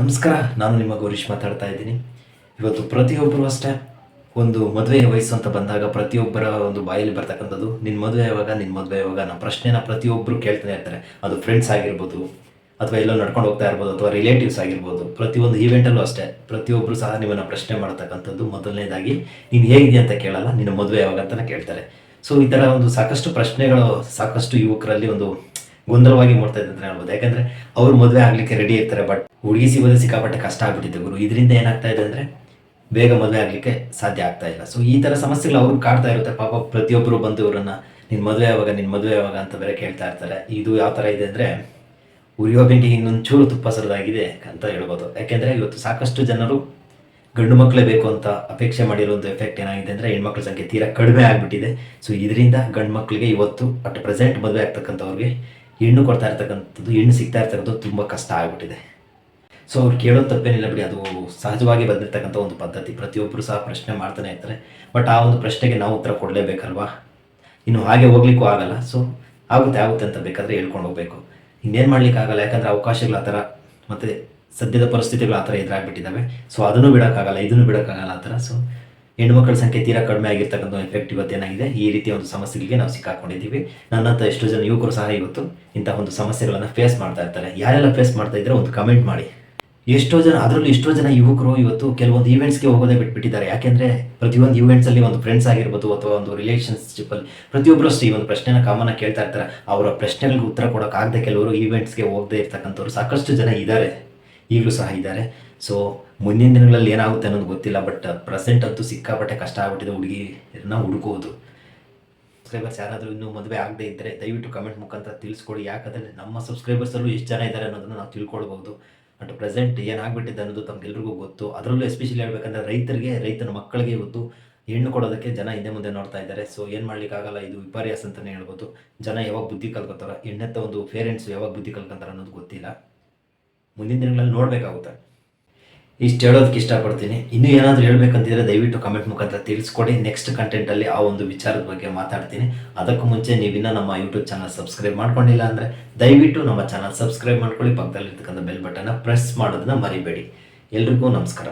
ನಮಸ್ಕಾರ, ನಾನು ನಿಮ್ಮ ಗೌರೀಶ್ ಮಾತಾಡ್ತಾ ಇದ್ದೀನಿ. ಇವತ್ತು ಪ್ರತಿಯೊಬ್ಬರು ಅಷ್ಟೇ ಒಂದು ಮದುವೆಯ ವಯಸ್ಸು ಅಂತ ಬಂದಾಗ ಪ್ರತಿಯೊಬ್ಬರ ಒಂದು ಬಾಯಲ್ಲಿ ಬರ್ತಕ್ಕಂಥದ್ದು ನಿನ್ನ ಮದುವೆ ಯಾವಾಗ ನಿನ್ನ ಮದುವೆ ಯಾವಾಗ ನಮ್ಮ ಪ್ರಶ್ನೆನ ಪ್ರತಿಯೊಬ್ಬರು ಕೇಳ್ತಾನೆ ಇರ್ತಾರೆ. ಅದು ಫ್ರೆಂಡ್ಸ್ ಆಗಿರ್ಬೋದು, ಅಥವಾ ಎಲ್ಲೋ ನಡ್ಕೊಂಡು ಹೋಗ್ತಾ ಇರ್ಬೋದು, ಅಥವಾ ರಿಲೇಟಿವ್ಸ್ ಆಗಿರ್ಬೋದು, ಪ್ರತಿಯೊಂದು ಈವೆಂಟಲ್ಲೂ ಅಷ್ಟೇ. ಪ್ರತಿಯೊಬ್ಬರು ಸಹ ನಿಮ್ಮನ್ನು ಪ್ರಶ್ನೆ ಮಾಡ್ತಕ್ಕಂಥದ್ದು ಮೊದಲನೇದಾಗಿ, ನೀನು ಹೇಗಿದೆ ಅಂತ ಕೇಳಲ್ಲ, ನಿನ್ನ ಮದುವೆ ಯಾವಾಗ ಅಂತಲೇ ಕೇಳ್ತಾರೆ. ಸೊ ಈ ಥರ ಒಂದು ಸಾಕಷ್ಟು ಪ್ರಶ್ನೆಗಳು ಸಾಕಷ್ಟು ಯುವಕರಲ್ಲಿ ಒಂದು ಗೊಂದಲವಾಗಿ ಮಾಡ್ತಾ ಅಂತ ಹೇಳ್ಬೋದು. ಯಾಕಂದ್ರೆ ಅವ್ರು ಮದುವೆ ಆಗ್ಲಿಕ್ಕೆ ರೆಡಿ ಇರ್ತಾರೆ ಬಟ್ ಹುಡುಗಿ ಸಿಗೋದೇ ಸಿಕ್ಕಾಪಟ್ಟೆ ಕಷ್ಟ ಆಗ್ಬಿಟ್ಟಿದೆ ಗುರು. ಇದರಿಂದ ಏನಾಗ್ತಾ ಇದೆ ಅಂದ್ರೆ ಬೇಗ ಮದುವೆ ಆಗ್ಲಿಕ್ಕೆ ಸಾಧ್ಯ ಆಗ್ತಾ ಇಲ್ಲ. ಸೊ ಈ ತರ ಸಮಸ್ಯೆಗಳು ಅವ್ರು ಕಾಡ್ತಾ ಇರುತ್ತೆ. ಪಾಪ ಪ್ರತಿಯೊಬ್ಬರು ಬಂದು ಇವರನ್ನ, ನಿನ್ ಮದುವೆ ಯಾವಾಗ, ನಿನ್ ಮದುವೆ ಯಾವಾಗ ಅಂತ ಬೇರೆ ಕೇಳ್ತಾ ಇರ್ತಾರೆ. ಇದು ಯಾವ ತರ ಇದೆ ಅಂದ್ರೆ ಉರಿಯೋ ಬೆಂಕಿ ಇನ್ನೊಂದು ಚೂರು ತುಪ್ಪ ಸರದಾಗಿದೆ ಅಂತ ಹೇಳ್ಬೋದು. ಯಾಕೆಂದ್ರೆ ಇವತ್ತು ಸಾಕಷ್ಟು ಜನರು ಗಂಡು ಮಕ್ಕಳೇ ಬೇಕು ಅಂತ ಅಪೇಕ್ಷೆ ಮಾಡಿರೋ ಒಂದು ಎಫೆಕ್ಟ್ ಏನಾಗಿದೆ ಅಂದರೆ ಹೆಣ್ಮಕ್ಳ ಸಂಖ್ಯೆ ತೀರಾ ಕಡಿಮೆ ಆಗಿಬಿಟ್ಟಿದೆ. ಸೊ ಇದರಿಂದ ಗಂಡು ಮಕ್ಕಳಿಗೆ ಇವತ್ತು ಅಟ್ ಪ್ರೆಸೆಂಟ್ ಮದುವೆ ಆಗ್ತಕ್ಕಂಥವ್ರಿಗೆ ಹೆಣ್ಣು ಕೊಡ್ತಾ ಇರ್ತಕ್ಕಂಥದ್ದು, ಹೆಣ್ಣು ಸಿಗ್ತಾ ಇರ್ತಕ್ಕಂಥದ್ದು ತುಂಬ ಕಷ್ಟ ಆಗಿಬಿಟ್ಟಿದೆ. ಸೊ ಅವ್ರು ಕೇಳೋದು ತಪ್ಪೇನಿಲ್ಲ ಬಿಡಿ. ಅದು ಸಹಜವಾಗಿ ಬಂದಿರತಕ್ಕಂಥ ಒಂದು ಪದ್ಧತಿ. ಪ್ರತಿಯೊಬ್ಬರು ಸಹ ಪ್ರಶ್ನೆ ಮಾಡ್ತಾನೆ ಇರ್ತಾರೆ. ಬಟ್ ಆ ಒಂದು ಪ್ರಶ್ನೆಗೆ ನಾವು ಉತ್ತರ ಕೊಡಲೇಬೇಕಲ್ವಾ? ಇನ್ನು ಹಾಗೆ ಹೋಗ್ಲಿಕ್ಕೂ ಆಗಲ್ಲ. ಸೊ ಆಗುತ್ತೆ ಆಗುತ್ತೆ ಅಂತ ಬೇಕಾದರೆ ಹೇಳ್ಕೊಂಡು ಹೋಗ್ಬೇಕು. ಇನ್ನೇನು ಮಾಡ್ಲಿಕ್ಕೆ ಆಗಲ್ಲ. ಯಾಕಂದ್ರೆ ಅವಕಾಶಗಳು ಆ ಥರ ಮತ್ತು ಸದ್ಯದ ಪರಿಸ್ಥಿತಿಗಳು ಆ ಥರ ಎದುರಾಗ್ಬಿಟ್ಟಿದ್ದಾವೆ. ಸೊ ಅದನ್ನು ಬಿಡೋಕ್ಕಾಗಲ್ಲ, ಇದನ್ನು ಬಿಡೋಕ್ಕಾಗಲ್ಲ ಆ ಥರ. ಸೊ ಹೆಣ್ಮಕ್ಳ ಸಂಖ್ಯೆ ತೀರಾ ಕಡಿಮೆ ಆಗಿರ್ತಕ್ಕಂಥ ಎಫೆಕ್ಟ್ ಇವತ್ತು ಏನಾಗಿದೆ? ಈ ರೀತಿಯ ಒಂದು ಸಮಸ್ಯೆಗಳಿಗೆ ನಾವು ಸಿಕ್ಕಾಕೊಂಡಿದ್ದೀವಿ. ನನ್ನಂತ ಎಷ್ಟೋ ಜನ ಯುವಕರು ಸಹ ಇವತ್ತು ಇಂಥ ಒಂದು ಸಮಸ್ಯೆಗಳನ್ನು ಫೇಸ್ ಮಾಡ್ತಾ ಇರ್ತಾರೆ. ಯಾರೆಲ್ಲ ಫೇಸ್ ಮಾಡ್ತಾ ಇದ್ರೆ ಒಂದು ಕಮೆಂಟ್ ಮಾಡಿ. ಎಷ್ಟೋ ಜನ, ಅದರಲ್ಲೂ ಎಷ್ಟೋ ಜನ ಯುವಕರು ಇವತ್ತು ಕೆಲವೊಂದು ಈವೆಂಟ್ಸ್ಗೆ ಹೋಗೋದೇ ಬಿಟ್ಬಿಟ್ಟಿದ್ದಾರೆ. ಯಾಕೆಂದ್ರೆ ಪ್ರತಿಯೊಂದು ಈವೆಂಟ್ಸಲ್ಲಿ ಒಂದು ಫ್ರೆಂಡ್ಸ್ ಆಗಿರ್ಬೋದು ಅಥವಾ ಒಂದು ರಿಲೇಷನ್ಶಿಪ್ಪಲ್ಲಿ ಪ್ರತಿಯೊಬ್ಬರು ಅಷ್ಟೇ ಈ ಒಂದು ಪ್ರಶ್ನೆನ ಕಾಮನ್ ಕೇಳ್ತಾ ಇರ್ತಾರೆ. ಅವರ ಪ್ರಶ್ನೆಗಳಿಗೆ ಉತ್ತರ ಕೊಡೋಕ್ಕಾಗದೆ ಕೆಲವರು ಈವೆಂಟ್ಸ್ಗೆ ಹೋಗದೆ ಇರ್ತಕ್ಕಂಥವ್ರು ಸಾಕಷ್ಟು ಜನ ಇದ್ದಾರೆ. ಈಗಲೂ ಸಹ ಇದ್ದಾರೆ. ಸೊ ಮುಂದಿನ ದಿನಗಳಲ್ಲಿ ಏನಾಗುತ್ತೆ ಅನ್ನೋದು ಗೊತ್ತಿಲ್ಲ ಬಟ್ ಪ್ರೆಸೆಂಟ್ ಅಂತೂ ಸಿಕ್ಕಾಪಟ್ಟೆ ಕಷ್ಟ ಆಗ್ಬಿಟ್ಟಿದೆ ಹುಡುಗಿನ ಹುಡುಕೋದು. ಸಬ್ಸ್ಕ್ರೈಬರ್ಸ್ ಯಾರಾದರೂ ಇನ್ನೂ ಮದುವೆ ಆಗದೇ ಇದ್ದರೆ ದಯವಿಟ್ಟು ಕಮೆಂಟ್ ಮುಖಾಂತರ ತಿಳಿಸ್ಕೊಡಿ, ಯಾಕಂದರೆ ನಮ್ಮ ಸಬ್ಸ್ಕ್ರೈಬರ್ಸಲ್ಲೂ ಎಷ್ಟು ಜನ ಇದ್ದಾರೆ ಅನ್ನೋದನ್ನು ನಾವು ತಿಳ್ಕೊಳ್ಬೋದು. ಬಟ್ ಪ್ರೆಸೆಂಟ್ ಏನಾಗ್ಬಿಟ್ಟಿದೆ ಅನ್ನೋದು ತಮಗೆಲ್ರಿಗೂ ಗೊತ್ತು. ಅದರಲ್ಲೂ ಎಸ್ಪೆಷಲಿ ಹೇಳ್ಬೇಕಂದ್ರೆ ರೈತರಿಗೆ, ರೈತನ ಮಕ್ಕಳಿಗೆ ಇವತ್ತು ಹೆಣ್ಣು ಕೊಡೋದಕ್ಕೆ ಜನ ಹಿಂದೆ ಮುಂದೆ ನೋಡ್ತಾ ಇದ್ದಾರೆ. ಸೊ ಏನು ಮಾಡ್ಲಿಕ್ಕಾಗಲ್ಲ, ಇದು ವಿಪರ್ಯಾಸ ಅಂತಲೇ ಹೇಳ್ಬೋದು. ಜನ ಯಾವಾಗ ಬುದ್ಧಿ ಕಲ್ಕೋತಾರೆ, ಹೆಣ್ಣೆತ್ತ ಒಂದು ಪೇರೆಂಟ್ಸ್ ಯಾವಾಗ ಬುದ್ಧಿ ಕಲ್ಕೊಂತಾರೆ ಅನ್ನೋದು ಗೊತ್ತಿಲ್ಲ. ಮುಂದಿನ ದಿನಗಳಲ್ಲಿ ನೋಡಬೇಕಾಗುತ್ತೆ. ಇಷ್ಟು ಹೇಳೋದಕ್ಕೆ ಇಷ್ಟಪಡ್ತೀನಿ. ಇನ್ನೂ ಏನಾದರೂ ಹೇಳಬೇಕಂತಿದ್ರೆ ದಯವಿಟ್ಟು ಕಮೆಂಟ್ ಮುಖಾಂತರ ತಿಳಿಸ್ಕೊಡಿ. ನೆಕ್ಸ್ಟ್ ಕಂಟೆಂಟಲ್ಲಿ ಆ ಒಂದು ವಿಚಾರದ ಬಗ್ಗೆ ಮಾತಾಡ್ತೀನಿ. ಅದಕ್ಕೂ ಮುಂಚೆ ನೀವಿನ್ನ ನಮ್ಮ ಯೂಟ್ಯೂಬ್ ಚಾನಲ್ ಸಬ್ಸ್ಕ್ರೈಬ್ ಮಾಡ್ಕೊಂಡಿಲ್ಲ ಅಂದರೆ ದಯವಿಟ್ಟು ನಮ್ಮ ಚಾನಲ್ ಸಬ್ಸ್ಕ್ರೈಬ್ ಮಾಡ್ಕೊಳ್ಳಿ. ಪಕ್ಕದಲ್ಲಿರ್ತಕ್ಕಂಥ ಬೆಲ್ ಬಟನ್ನ ಪ್ರೆಸ್ ಮಾಡೋದನ್ನ ಮರಿಬೇಡಿ. ಎಲ್ರಿಗೂ ನಮಸ್ಕಾರ.